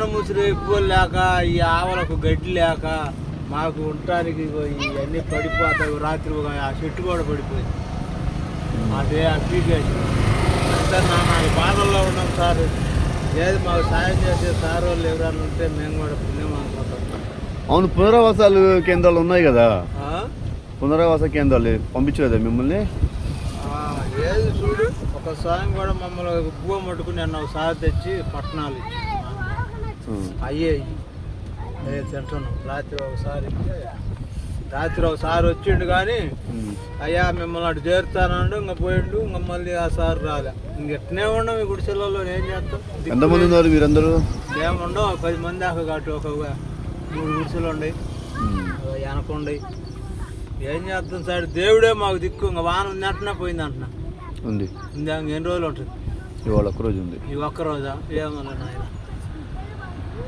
వాన ముసురు ఎక్కువ లేక ఈ ఆవులకు గడ్డి లేక మాకు ఉండటానికి ఇవన్నీ పడిపోతాయి. రాత్రి ఒక ఆ చెట్టు కూడా పడిపోయింది. అదే అప్లికేషన్ నాన్న ఈ బాధల్లో ఉన్నాం సార్. ఏది మాకు సాయం చేసే సార్ వాళ్ళు ఎవరైనా ఉంటే మేము కూడా పుణ్యం అనుకుంటాం అవును పునరావాసాలు కేంద్రాలు ఉన్నాయి కదా? పునరావాస కేంద్రాలు పంపించలేదా మిమ్మల్ని? ఏది చూడు ఒక సాయం కూడా మమ్మల్ని ఉప్పు మట్టుకుని నిన్న ఒకసారి తెచ్చి పట్టణాలు ఇచ్చి. అయ్యే. నేను తింటున్నాం. రాత్రి ఒకసారి రాత్రి ఒకసారి వచ్చిండు కానీ. అయ్యా మిమ్మల్ని అటు చేరుతానండు ఇంకా పోయిండు ఇంకా మళ్ళీ ఆ సార్ రాలే. ఇంక ఎట్నే ఉండం ఈ గుడిసెలలో ఏం చేస్తాం? ఎంతమంది ఉన్నారు మీరందరూ? ఏముండవు ఒక పది మంది దాకా కాటు ఒక మూడు గుడిసెలు ఉన్నాయి ఉం. వెనకుండయి ఏం చేస్తాం సార్? దేవుడే మాకు దిక్కు. ఇంకా వాన ఉన్నట్టునే పోయింది అంటున్నా ఉంది. ఇంకా ఎన్ని రోజులు ఉంటుంది? ఇవాళ ఒక్కరోజు ఉంది. ఈ ఒక్క రోజా? ఏమన్నా